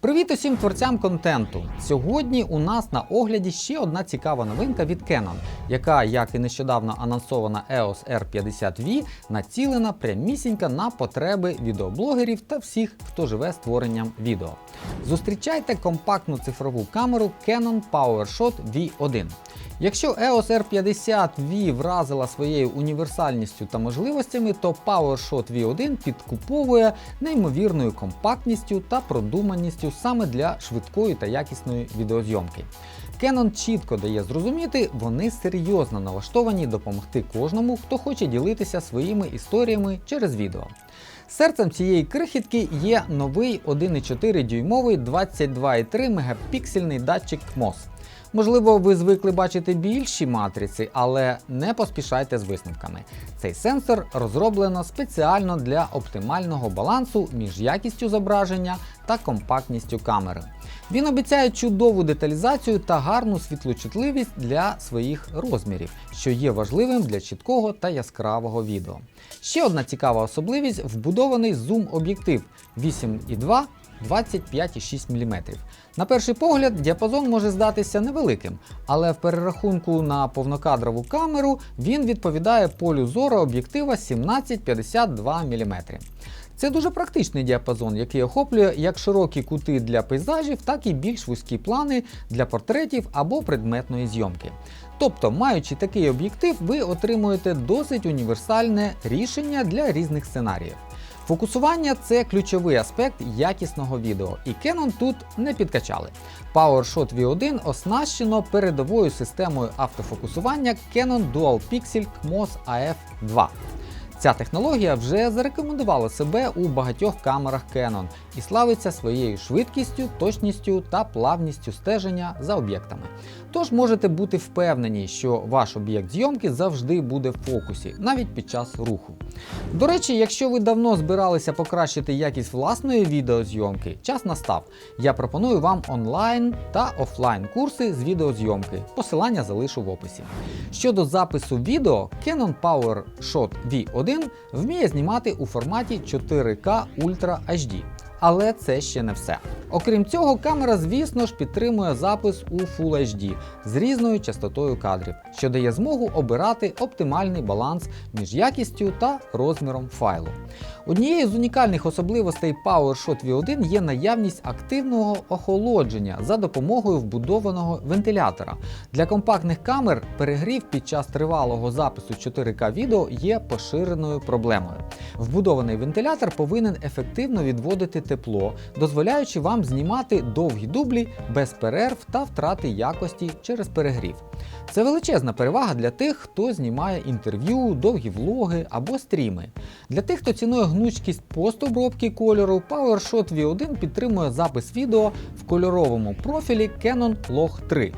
Привіт усім творцям контенту! Сьогодні у нас на огляді ще одна цікава новинка від Canon, яка, як і нещодавно анонсована EOS R50V, націлена прямісінько на потреби відеоблогерів та всіх, хто живе створенням відео. Зустрічайте компактну цифрову камеру Canon PowerShot V1. Якщо EOS R50V вразила своєю універсальністю та можливостями, то PowerShot V1 підкуповує неймовірною компактністю та продуманістю саме для швидкої та якісної відеозйомки. Canon чітко дає зрозуміти, вони серйозно налаштовані допомогти кожному, хто хоче ділитися своїми історіями через відео. Серцем цієї крихітки є новий 1,4 дюймовий 22,3 мегапіксельний датчик MOS. Можливо, ви звикли бачити більші матриці, але не поспішайте з висновками. Цей сенсор розроблено спеціально для оптимального балансу між якістю зображення та компактністю камери. Він обіцяє чудову деталізацію та гарну світлочутливість для своїх розмірів, що є важливим для чіткого та яскравого відео. Ще одна цікава особливість вбудований зум-об'єктив 8,2 25,6 мм. На перший погляд, діапазон може здатися невеликим, але в перерахунку на повнокадрову камеру він відповідає полю зору об'єктива 1752 мм. Це дуже практичний діапазон, який охоплює як широкі кути для пейзажів, так і більш вузькі плани для портретів або предметної зйомки. Тобто, маючи такий об'єктив, ви отримуєте досить універсальне рішення для різних сценаріїв. Фокусування це ключовий аспект якісного відео, і Canon тут не підкачали. PowerShot V1 оснащено передовою системою автофокусування Canon Dual Pixel CMOS AF2. Ця технологія вже зарекомендувала себе у багатьох камерах Canon і славиться своєю швидкістю, точністю та плавністю стеження за об'єктами. Тож можете бути впевнені, що ваш об'єкт зйомки завжди буде в фокусі, навіть під час руху. До речі, якщо ви давно збиралися покращити якість власної відеозйомки, час настав. Я пропоную вам онлайн та офлайн курси з відеозйомки. Посилання залишу в описі. Щодо запису відео, Canon PowerShot V1 вміє знімати у форматі 4K Ultra HD. Але це ще не все. Окрім цього, камера, звісно ж, підтримує запис у Full HD з різною частотою кадрів, що дає змогу обирати оптимальний баланс між якістю та розміром файлу. Однією з унікальних особливостей PowerShot V1 є наявність активного охолодження за допомогою вбудованого вентилятора. Для компактних камер перегрів під час тривалого запису 4К відео є поширеною проблемою. Вбудований вентилятор повинен ефективно відводити тепло, дозволяючи вам знімати довгі дублі без перерв та втрати якості через перегрів. Це величезна перевага для тих, хто знімає інтерв'ю, довгі влоги або стріми. Для тих, хто цінує гнучкість постобробки кольору, PowerShot V1 підтримує запис відео в кольоровому профілі Canon Log 3.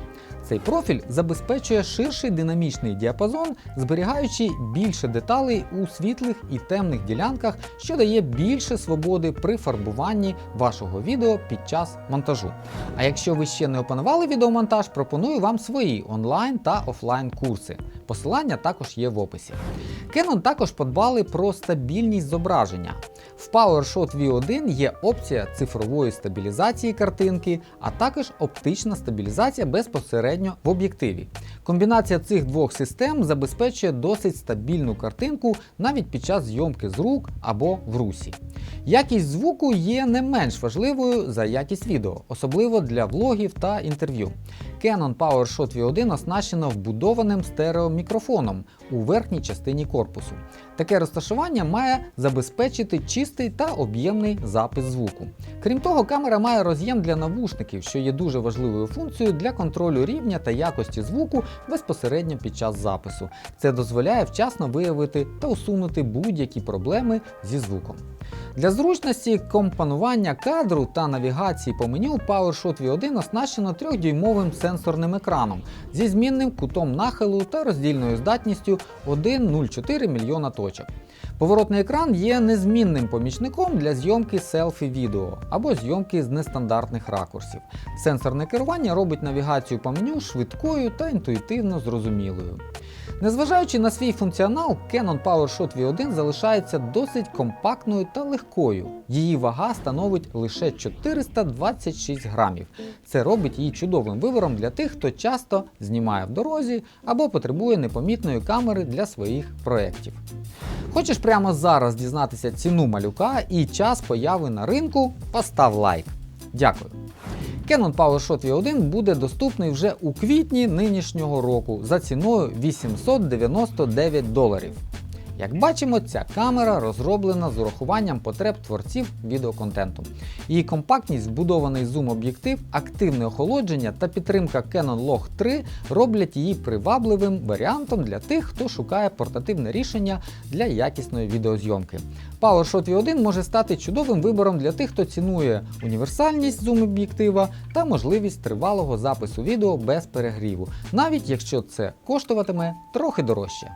Цей профіль забезпечує ширший динамічний діапазон, зберігаючи більше деталей у світлих і темних ділянках, що дає більше свободи при фарбуванні вашого відео під час монтажу. А якщо ви ще не опанували відеомонтаж, пропоную вам свої онлайн та офлайн курси. Посилання також є в описі. Canon також подбали про стабільність зображення. В PowerShot V1 є опція цифрової стабілізації картинки, а також оптична стабілізація безпосередньо в об'єктиві. Комбінація цих двох систем забезпечує досить стабільну картинку навіть під час зйомки з рук або в русі. Якість звуку є не менш важливою за якість відео, особливо для влогів та інтерв'ю. Canon PowerShot V1 оснащено вбудованим стереомікрофоном у верхній частині корпусу. Таке розташування має забезпечити чистий та об'ємний запис звуку. Крім того, камера має роз'єм для навушників, що є дуже важливою функцією для контролю рівня та якості звуку безпосередньо під час запису. Це дозволяє вчасно виявити та усунути будь-які проблеми зі звуком. Для зручності компонування кадру та навігації по меню PowerShot V1 оснащено 3-дюймовим сенсорним екраном зі змінним кутом нахилу та роздільною здатністю 1,04 мільйона точок. Поворотний екран є незмінним помічником для зйомки селфі-відео або зйомки з нестандартних ракурсів. Сенсорне керування робить навігацію по меню швидкою та інтуїтивно зрозумілою. Незважаючи на свій функціонал, Canon PowerShot V1 залишається досить компактною та легкою. Її вага становить лише 426 грамів. Це робить її чудовим вибором для тих, хто часто знімає в дорозі або потребує непомітної камери для своїх проєктів. Хочеш прямо зараз дізнатися ціну малюка і час появи на ринку? Постав лайк. Дякую. Canon PowerShot V1 буде доступний вже у квітні нинішнього року за ціною 899 доларів. Як бачимо, ця камера розроблена з урахуванням потреб творців відеоконтенту. Її компактність, збудований зум-об'єктив, активне охолодження та підтримка Canon Log 3 роблять її привабливим варіантом для тих, хто шукає портативне рішення для якісної відеозйомки. PowerShot V1 може стати чудовим вибором для тих, хто цінує універсальність зум-об'єктива та можливість тривалого запису відео без перегріву, навіть якщо це коштуватиме трохи дорожче.